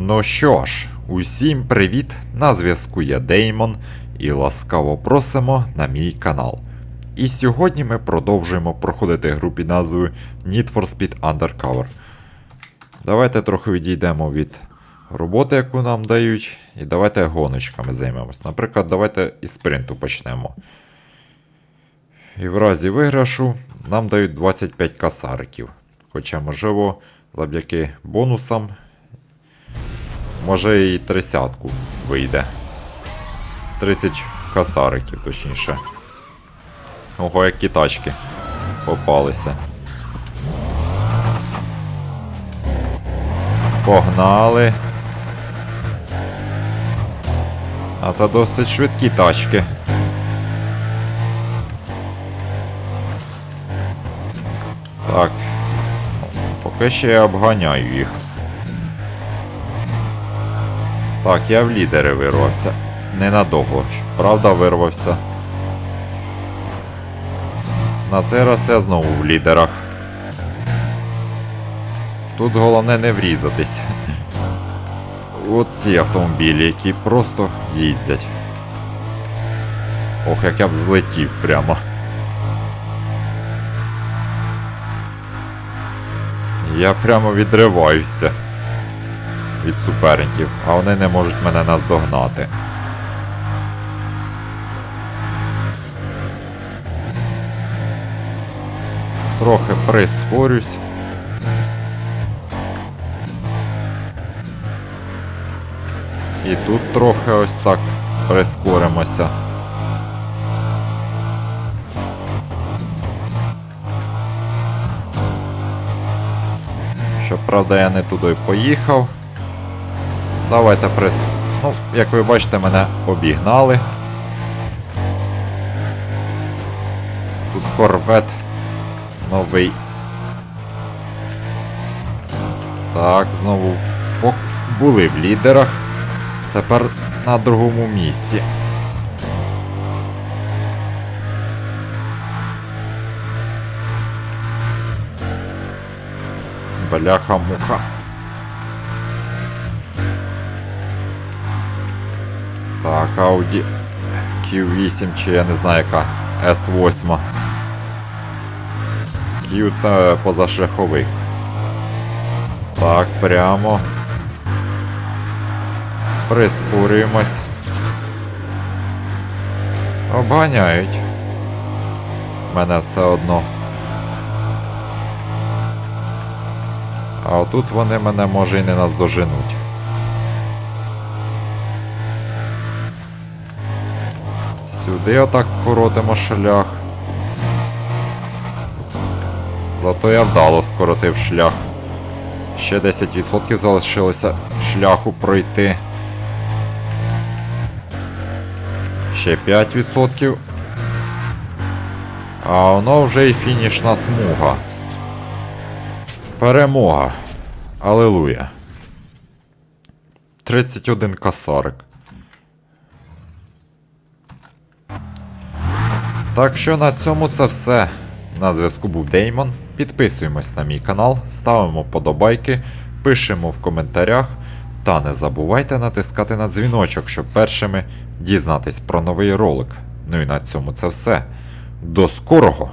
Ну що ж, усім привіт! На зв'язку я Деймон і ласкаво просимо на мій канал. І сьогодні ми продовжуємо проходити гру під назвою Need for Speed Undercover. Давайте трохи відійдемо від роботи, яку нам дають, і давайте гоночками займемось. Наприклад, давайте із спринту почнемо. І в разі виграшу нам дають 25 касариків. Хоча, можливо, завдяки бонусам Може і тридцятку вийде. 30 касариків, точніше. Ого, які тачки попалися. Погнали. А це досить швидкі тачки. Так. Поки ще я обганяю їх. Так, я в лідери вирвався. Ненадовго ж. Правда, вирвався. На цей раз я знову в лідерах. Тут головне не врізатись. От ці автомобілі, які просто їздять. Ох, як я б злетів прямо. Я прямо відриваюся від суперників, а вони не можуть мене наздогнати. Трохи прискорюсь. І тут трохи ось так прискоримося. Щоправда, я не туди поїхав. Давайте прис... Ну, як ви бачите, мене обігнали. Тут корвет новий. Так, знову були в лідерах. Тепер на другому місці. Бляха-муха. Так, Audi Q8 чи я не знаю яка S8. Q це позашляховик. Так, прямо. Прискорюємось. Обганяють. Мене все одно. А отут вони мене може і не наздоженуть. Сюди отак скоротимо шлях. Зато я вдало скоротив шлях. Ще 10% залишилося шляху пройти. Ще 5%. А воно вже і фінішна смуга. Перемога. Алелуя. 31 косарик. Так що на цьому це все. На зв'язку був Деймон. Підписуємось на мій канал, ставимо подобайки, пишемо в коментарях. Та не забувайте натискати на дзвіночок, щоб першими дізнатись про новий ролик. Ну і на цьому це все. До скорого!